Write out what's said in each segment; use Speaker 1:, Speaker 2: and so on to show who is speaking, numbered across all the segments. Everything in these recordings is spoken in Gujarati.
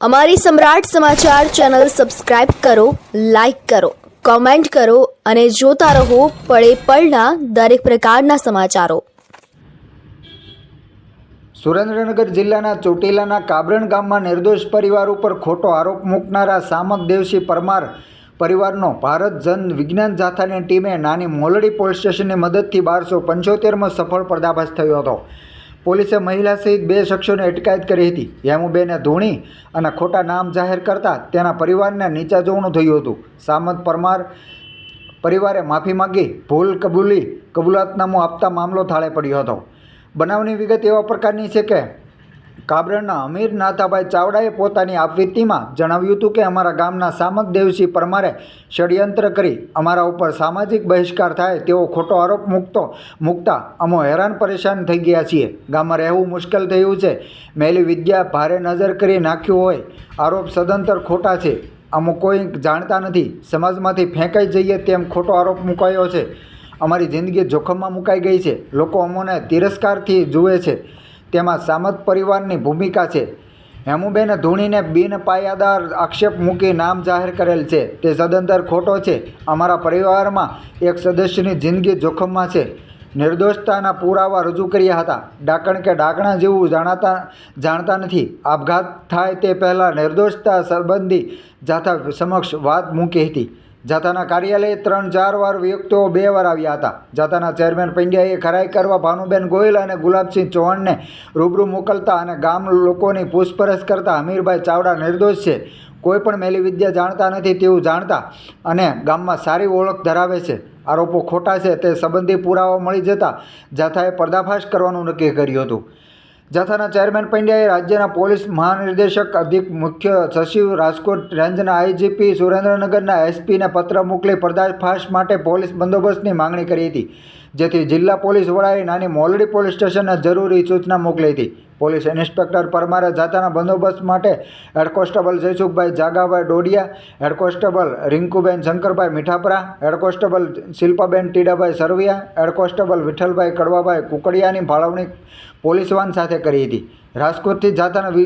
Speaker 1: અમારી સમ્રાટ સમાચાર ચેનલ સબસ્ક્રાઇબ કરો, લાઇક કરો, કોમેન્ટ કરો અને જોતા રહો પળે પળના દરેક પ્રકારના સમાચારો.
Speaker 2: સુરેન્દ્રનગર જિલ્લાના ચોટીલાના કાબરણ ગામમાં નિર્દોષ પરિવાર ઉપર ખોટો આરોપ મૂકનારા સામક દેવસી પરમાર પરિવારનો ભારત જન વિજ્ઞાન જાથાની ટીમે નાની મોલડી પોલીસ સ્ટેશનની મદદથી બારસો પંચોતેરમાં સફળ પર્દાફાશ થયો હતો. પોલીસે મહિલા સહિત બે શખ્સોને અટકાયત કરી હતી. હેમુબેને ધોણી અને ખોટા નામ જાહેર કરતા તેના પરિવારને નીચા જોવાનું થયું હતું. સામંત પરમાર પરિવારે માફી માંગી, ભૂલ કબૂલી, કબૂલાતનામું આપતા મામલો થાળે પડ્યો હતો. બનાવની વિગત એવા પ્રકારની છે કે કાબરણના અમીર નાથાભાઈ ચાવડાએ પોતાની આપવીતીમાં જણાવ્યું હતું કે અમારા ગામના સામત દેવસિંહ પરમારે ષડયંત્ર કરી અમારા ઉપર સામાજિક બહિષ્કાર થાય તેવો ખોટો આરોપ મૂકતો મૂકતા અમો હેરાન પરેશાન થઈ ગયા છીએ. ગામમાં રહેવું મુશ્કેલ થયું છે. મેલી વિદ્યા ભારે નજર કરી નાખ્યું હોય. આરોપ સદંતર ખોટા છે. અમુક કોઈ જાણતા નથી. સમાજમાંથી ફેંકાઈ જઈએ તેમ ખોટો આરોપ મુકાયો છે. અમારી જિંદગી જોખમમાં મુકાઈ ગઈ છે. લોકો અમોને તિરસ્કારથી જુએ છે. તેમાં સામત પરિવારની ભૂમિકા છે. હેમુબેને ધૂણીને બિન પાયાદાર આક્ષેપ મૂકી નામ જાહેર કરેલ છે. તે સદંતર ખોટો છે. અમારા પરિવારમાં એક સદસ્યની જિંદગી જોખમમાં છે. નિર્દોષતાના પુરાવા રજૂ કર્યા હતા. ડાકણ કે ડાકણા જેવું જાણતા જાણતા નથી. આપઘાત થાય તે પહેલાં નિર્દોષતા સંબંધી જાથા સમક્ષ વાત મૂકી હતી. જાથાના કાર્યાલયે ત્રણ ચાર વાર વ્યક્તિઓ બે વાર આવ્યા હતા. જાતાના ચેરમેન પંડ્યાએ ખરાઈ કરવા ભાનુબેન ગોયલ અને ગુલાબસિંહ ચૌહાણને રૂબરૂ મોકલતા અને ગામ લોકોની પૂછપરછ કરતા હમીરભાઈ ચાવડા નિર્દોષ છે. કોઈ પણ મેલી વિદ્યા જાણતા નથી તેવું જાણતા અને ગામમાં સારી ઓળખ ધરાવે છે. આરોપો ખોટા છે, તે સંબંધી પુરાવા મળી જતા જાથાએ પર્દાફાશ કરવાનું નક્કી કર્યું હતું. જાથાના ચેરમેન પંડ્યાએ રાજ્યના પોલીસ મહાનિર્દેશક અધિક મુખ્ય સચિવ રાજકોટ રેન્જના આઈજીપી સુરેન્દ્રનગરના એસપીને પત્ર મોકલી પર્દાફાશ માટે પોલીસ બંદોબસ્તની માંગણી કરી હતી, જેથી જિલ્લા પોલીસ વડાએ નાની મોલડી પોલીસ સ્ટેશનને જરૂરી સૂચના મોકલી હતી. પોલીસ ઇન્સ્પેક્ટર પરમારે જાતાના બંદોબસ્ત માટે head constable Jaysukhbhai Jagabhai Dodiya, head constable Rinkuben Shankarbhai Mithapara, head constable Shilpaben Tidabhai Sarvaiya, head constable Vitthalbhai Kadvabhai કુકડિયાની ફાળવણી પોલીસ વાન સાથે કરી હતી. રાજકોટથી જાતાના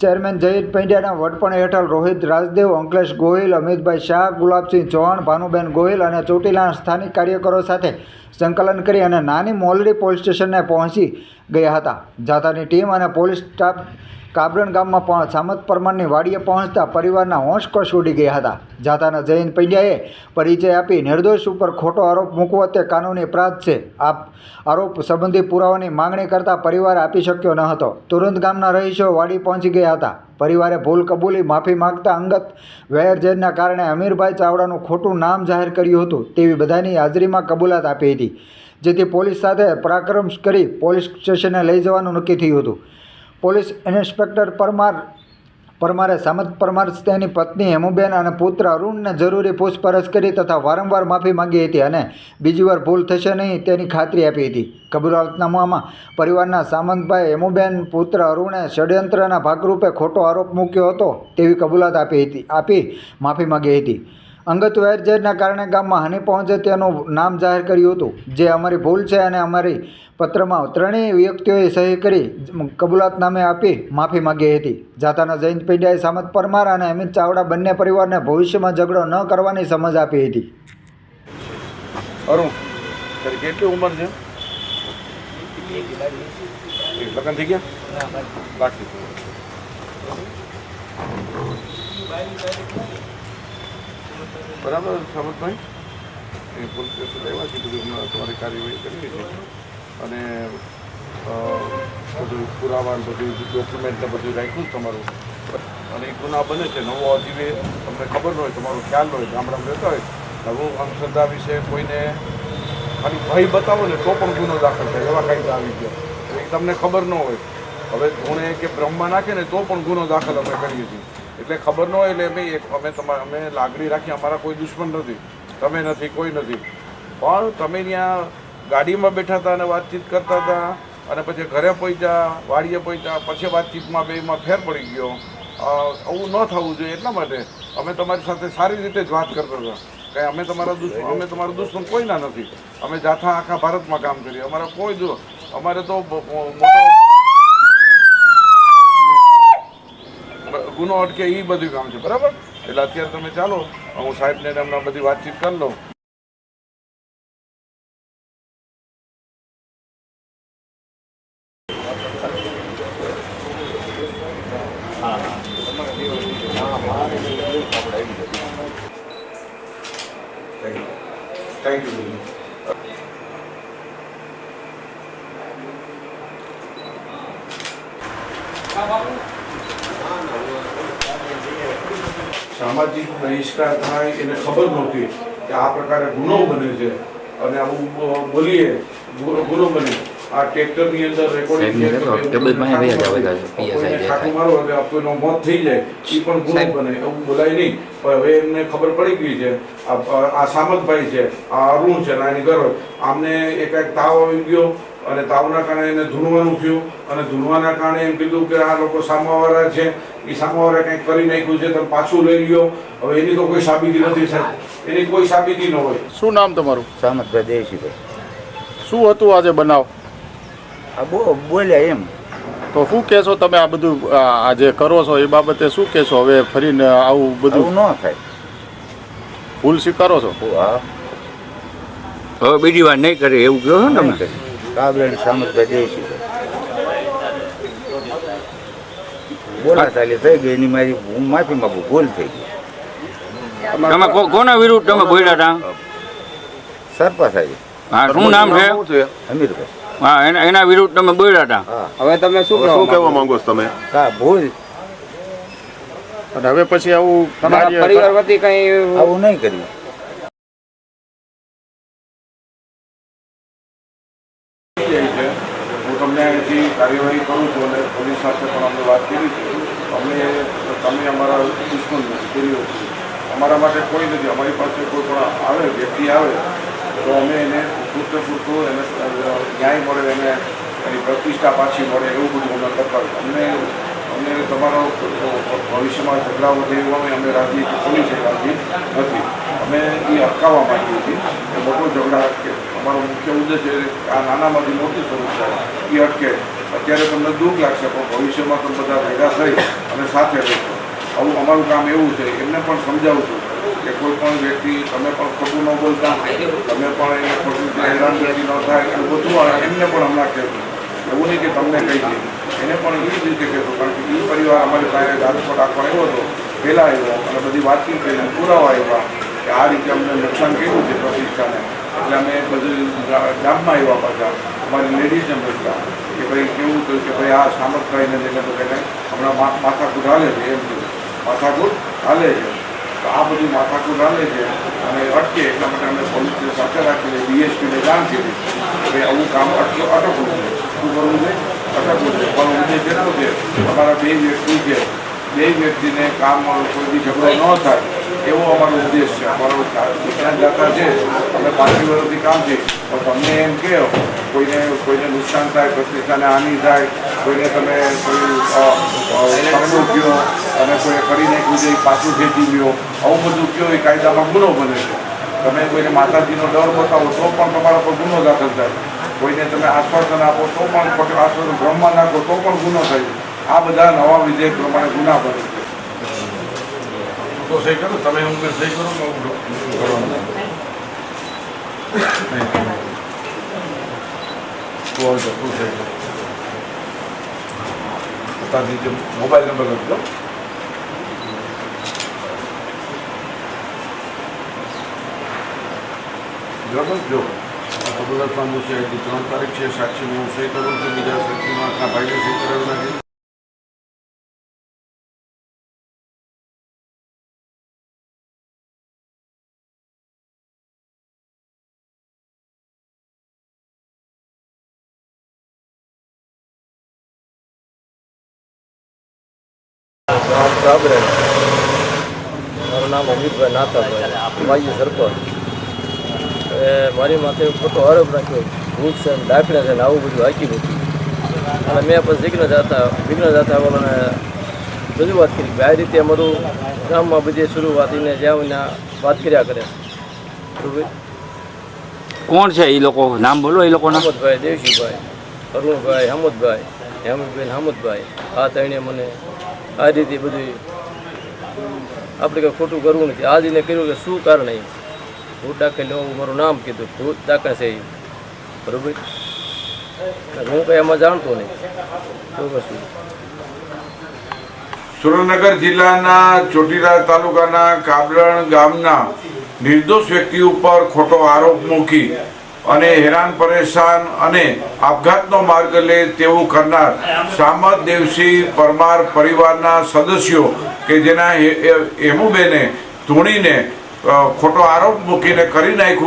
Speaker 2: ચેરમેન જયંત પંડ્યાના વડપણ હેઠળ રોહિત રાજદેવ, અંકલેશ ગોહિલ, અમિતભાઈ શાહ, ગુલાબસિંહ ચૌહાણ, ભાનુબેન ગોહિલ અને ચોટીલાના સ્થાનિક કાર્યકરો સાથે સંકલન કરી અને નાની મોલડી પોલીસ સ્ટેશને પહોંચી ગયા હતા. જાતાની ટીમ અને પોલીસ સ્ટાફ કાબરણ ગામમાં પણ સામત પરમારની વાડીએ પહોંચતા પરિવારના હોંશકોશ ઉડી ગયા હતા. જાતાના જયંત પંડ્યાએ પરિચય આપી નિર્દોષ ઉપર ખોટો આરોપ મૂકવો તે કાનૂની અપરાધ છે. આ આરોપ સંબંધી પુરાવાની માંગણી કરતા પરિવાર આપી શક્યો ન હતો. તુરંત ગામના રહીશો વાડી પહોંચી ગયા હતા. પરિવારે ભૂલ કબૂલી માફી માગતા અંગત વેરઝેરના કારણે અમીરભાઈ ચાવડાનું ખોટું નામ જાહેર કર્યું હતું તેવી બધાની હાજરીમાં કબૂલાત આપી હતી, જેથી પોલીસ સાથે પરાક્રમ કરી પોલીસ સ્ટેશને લઈ જવાનું નક્કી થયું હતું. પોલીસ ઇન્સ્પેક્ટર પરમાર, પરમારે સામત પરમાર તેની પત્ની હેમુબેન અને પુત્ર અરુણને જરૂરી પૂછપરછ કરી તથા વારંવાર માફી માંગી હતી અને બીજી વાર ભૂલ થશે નહીં તેની ખાતરી આપી હતી. કબૂલાતનામામાં, પરિવારના સામંતભાઈ હેમુબેન, પુત્ર અરુણે ષડયંત્રના ભાગરૂપે ખોટો આરોપ મૂક્યો હતો તેવી કબૂલાત આપી હતી, આપી માફી માંગી હતી. અંગત વેરઝેરના કારણે ગામમાં હાનિ પહોંચે તેનું નામ જાહેર કર્યું હતું. જે અમારી ભૂલ છે અને અમારી પત્રમાં ત્રણેય વ્યક્તિઓએ સહી કરી કબૂલાતનામે આપી માફી માંગી હતી. જાતાના જયંત પંડ્યાએ સામત પરમાર અને અમિત ચાવડા બંને પરિવારને ભવિષ્યમાં ઝઘડો ન કરવાની સમજ આપી હતી.
Speaker 3: કેટલી ઉંમર છે? લગ્ન થઈ બરાબર સાબતભાઈ એ પોલીસ સ્ટેશન આવ્યા છે, બધું તમારી કાર્યવાહી કરી છે. અને બધું પુરાવા બધું ડોક્યુમેન્ટ બધું રાખ્યું તમારું. અને એ ગુના બને છે, નવો અજીવે તમને ખબર ન હોય, તમારો ખ્યાલ ન હોય, ગામડામાં રહેતા હોય નવું અંધશ્રદ્ધા વિશે કોઈને ખાલી ભય બતાવો ને, તો પણ ગુનો દાખલ થાય, એવા કાયદા આવી ગયા. તમને ખબર ન હોય. હવે ગુણે કે બ્રહ્મા નાખે ને, તો પણ ગુનો દાખલ અમે કરીએ છીએ. એટલે ખબર ન હોય એટલે અમે એક અમે તમારે અમે લાગણી રાખી, અમારા કોઈ દુશ્મન નથી. તમે નથી, કોઈ નથી. પણ તમે ત્યાં ગાડીમાં બેઠા હતા અને વાતચીત કરતા હતા અને પછી ઘરે પહોંચ્યા, વાડીએ પહોંચ્યા, પછી વાતચીતમાં બેમાં ફેર પડી ગયો. આવું ન થવું જોઈએ એટલા માટે અમે તમારી સાથે સારી રીતે જ વાત કરતા હતા. કે અમે તમારા દુશ્મન અમે તમારા દુશ્મન કોઈના નથી. અમે જાથા આખા ભારતમાં કામ કરીએ. અમારા કોઈ જો અમારે તો મોટો ગુનો અટકે એ બધું કામ છે, બરાબર? એટલે અત્યારે તમે ચાલો, હું સાહેબને એમના બધી વાતચીત કરી લઉં. થેન્ક યુ સામાજિક બહિષ્કાર થાય એને ખબર નહોતી કે આ પ્રકારે ગુનો બને છે. અને આવું બોલીએ ગુનો બને. આ ટ્રેક્ટરની અંદર રેકોર્ડિંગ. મારો એટલે કોઈનો મોત થઈ જાય એ પણ ગુનો બને એવું બોલાય નહીં. પણ હવે એમને ખબર પડી ગઈ છે. આ આ સામતભાઈ છે આ અરુણ છે નાની ઘર આમને એકાએક તાવ આવી ગયો અને તાવના કારણે એને ધૂનવાનું થયું. અને ધૂનવાના કારણે એમ કીધું કે આ લોકો સામાવાળા છે. એ સામાવાળા કંઈક કરી નાખ્યું છે તમે પાછું લઈ લ્યો. હવે એની તો કોઈ સાબિતી નથી સાહેબ. એની કોઈ સાબિતી ન હોય.
Speaker 4: શું નામ તમારું?
Speaker 5: સામતભાઈ દેશીભાઈ.
Speaker 4: શું હતું આજે બનાવ?
Speaker 5: આ બહુ બોલ્યા એમ.
Speaker 4: તો શું કહેશો તમે આ બધું આ આ જે કરો છો એ બાબતે શું કહેશો? હવે ફરીને આવું બધું
Speaker 5: ન થાય.
Speaker 4: ભૂલ સ્વીકારો છો?
Speaker 5: હા.
Speaker 6: હવે બીજી વાર નહીં કરે એવું કહો છો ને તમે.
Speaker 5: કરી કાબરેડ સામતભાઈ દેશીભાઈ બોલા ચાલી થઈ ગઈ એની મારી હું માફી માંગુ ભૂલ થઈ ગઈ.
Speaker 6: તમે કોના વિરુદ્ધ તમે બોલ્યા હતા?
Speaker 5: સરપા સાહેબ.
Speaker 6: હા શું નામ છે?
Speaker 5: અમીરભાઈ.
Speaker 6: હા એના એના વિરુદ્ધ તમે બોલ્યા હતા?
Speaker 7: હવે તમે શું
Speaker 4: શું કહેવા
Speaker 7: માંગો
Speaker 4: માંગો છો તમે?
Speaker 5: હા ભૂલ.
Speaker 4: અને હવે પછી આવું
Speaker 7: તમારા પરિવાર વતી કઈ
Speaker 5: આવું નહીં કર્યું
Speaker 3: થઈ જાય છે હું તમને અહીંથી કાર્યવાહી કરું છું અને પોલીસ સાથે પણ અમે વાત કરી છે. અમે તમે અમારા દુશ્મન નથી કર્યો. વસ્તુ અમારા માટે કોઈ નથી. અમારી પાસે કોઈ પણ આવે, વ્યક્તિ આવે, તો અમે એને પૂરતું પૂરતું એને ન્યાય મળે, એને એની પ્રતિષ્ઠા પાછી મળે એવું બધું અમે કરતા. અમને અમને તમારો ભવિષ્યમાં ઝઘડા વધે એવું અમે રાજી પોલીસે રાજી નથી. અમે એ અટકાવવા માંગીએ છીએ કે મોટો ઝઘડા અમારો મુખ્ય ઉદ્દેશ આ નાનામાંથી મોટી સમસ્યા. એ અટકે. અત્યારે તમને દુઃખ લાગશે, પણ ભવિષ્યમાં તમે બધા ભેગા થઈ અને સાથે રહેશો. આવું અમારું કામ એવું છે, એમને પણ સમજાવું છું કે કોઈ પણ વ્યક્તિ, તમે પણ ખોટું ન બોલતા, તમે પણ એને ખોટું હેરાન હેરાનગતિ ન થાય એવું બધું એમને પણ હમણાં કહેશું એવું નહીં કે તમને કહી દે એને પણ એ જ રીતે કહેશું કારણ કે એ પરિવાર અમારી પાસે રાજકોટ રાખવા આવ્યો હતો પહેલાં આવ્યો, અને બધી વાતચીત કરીને પુરાવા આવ્યા કે આ રીતે અમને નુકસાન કર્યું છે પ્રતિષ્ઠાને. એટલે અમે બધું ગામમાં આવ્યા પાછા. અમારી લેડીઝને પૂછતા કે ભાઈ કેવું થયું કે ભાઈ આ સામતભાઈને લઈને બધાને હમણાં મા- માથાકૂટ હાલે છે એમ કીધું. માથાકૂટ હાલે છે. તો આ બધું માથાકૂટ હાલે છે અને અટકે એટલા માટે અમે પોલીસને સાથે રાખીને બીએસપીને જાણ કરી. કે ભાઈ આવું કામ અટક, અટકવું છે. શું કરવું છે? અટકવું છે. પણ ઉદ્દેશ એટલો છે, અમારા બે વ્યક્તિ છે. બે વ્યક્તિને કામમાં કોઈ બી ઝઘડો ન થાય. એવો અમારો ઉદ્દેશ છે. અમારો વિજ્ઞાન દાતા છે. અમે પાંચમી વર્ષથી કામ છે. પણ તમને એમ કહો, કોઈને કોઈને નુકસાન થાય, પ્રતિષ્ઠાને હાનિ થાય, કોઈને તમે કોઈ કયો, અને કોઈ કરી નાખ્યું છે પાછું ખેંચી ગયો. આવું બધું કયો એ કાયદામાં ગુનો બને છે. તમે કોઈને માતાજીનો ડર બતાવો, તો પણ તમારા પર ગુનો દાખલ થાય. કોઈને તમે આશ્વાસન આપો, તો પણ આશ્વાસન ભ્રમમાં નાખો, તો પણ ગુનો થાય. આ બધા નવા વિધેયક પ્રમાણે ગુના બને તો સહી કરો તમે હું સહી કરો કરવાનું મોબાઈલ નંબર લખજો બરાબર જો કબૂલત પામું છે હજી ત્રણ તારીખ છે સાક્ષી હું સહી કરું છું બીજા સાક્ષીમાં આપણા ભાઈને સહી કરાવી નાખી
Speaker 7: કાબરે મારું નામ અમિતભાઈ નાથાભાઈ. માજી સરપંચ. એ મારી માથે ખોટો આરોપ રાખ્યો. ભૂત છે દાખલા છે ને આવું બધું હાકી નથી અને મેં પછી વિઘ્ન જાતા વિઘ્ન જાતા વાળાને રજૂઆત કરી કે આ રીતે અમારું ગામમાં બધી શરૂઆત એને જ્યાં વાત કર્યા કરે.
Speaker 6: કોણ છે એ લોકો? નામ બોલો એ લોકોના.
Speaker 7: હામદભાઈ દેવશીભાઈ અરુણભાઈ હમદભાઈ હેમુદભાઈ હામદભાઈ આ ત્રણે મને આ રીતે બધું આપણે કંઈ ખોટું કરવું નથી. આ એને કર્યું કે શું કારણ એ ભૂત દાખલ લેવું મારું નામ કીધું, ભૂત દાખલ છે એ બરાબર? હું કંઈ એમાં જાણતો નહીં. તો કશું
Speaker 3: સુરેન્દ્રનગર જિલ્લાના ચોટીલા તાલુકાના કાબરણ ગામના નિર્દોષ વ્યક્તિ ઉપર ખોટો આરોપ મૂકી અને હેરાન, પરેશાન અને આપઘાતનો માર્ગ લે તેવું કરનાર સામત દેવસિંહ પરમાર પરિવારના સદસ્યો કે જેના હેમુબેને ધૂણીને ખોટો આરોપ મૂકીને કરી નાખ્યું